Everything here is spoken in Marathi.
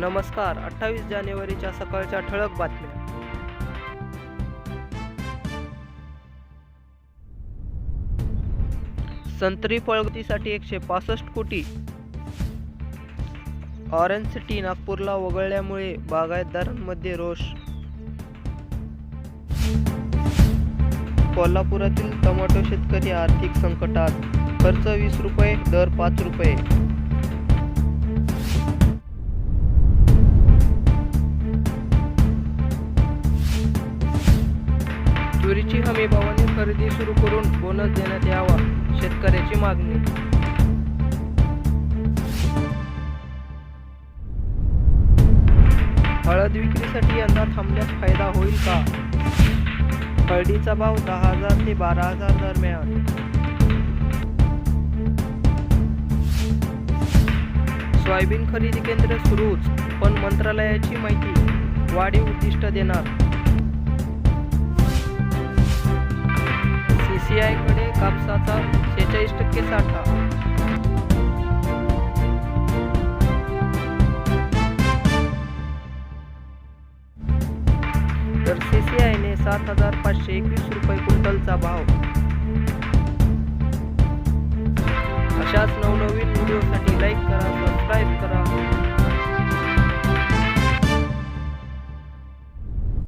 नमस्कार अठ्ठावीस जानेवारीच्या सकाळच्या ठळक बातम्या. संत्री पळगतीसाठी एकशे पासष्ट कोटी. ऑरेंज सिटी नागपूरला वगळल्यामुळे बागायतदारांमध्ये रोष. कोल्हापुरातील टोमॅटो शेतकरी आर्थिक संकटात खर्च वीस रुपये दर पाच रुपये. तुरीची हमी भावाने खरेदी सुरू करून बोनस देण्यात यावा शेतकऱ्याची मागणी. हळद विक्रीसाठी यंदा थांबल्यास फायदा होईल का? हळदीचा भाव दहा हजार ते बारा हजार दरम्यान. सोयाबीन खरेदी केंद्र सुरूच पण मंत्रालयाची माहिती वाढीव उद्दिष्ट देणार. सीसीआय कापसाचा शेहेचाळीस टक्के साठा. तर सीसीआयने सात हजार पाचशे एकवीस रुपये क्विंटलचा भाव. अशाच नवनवीन व्हिडिओसाठी लाईक करा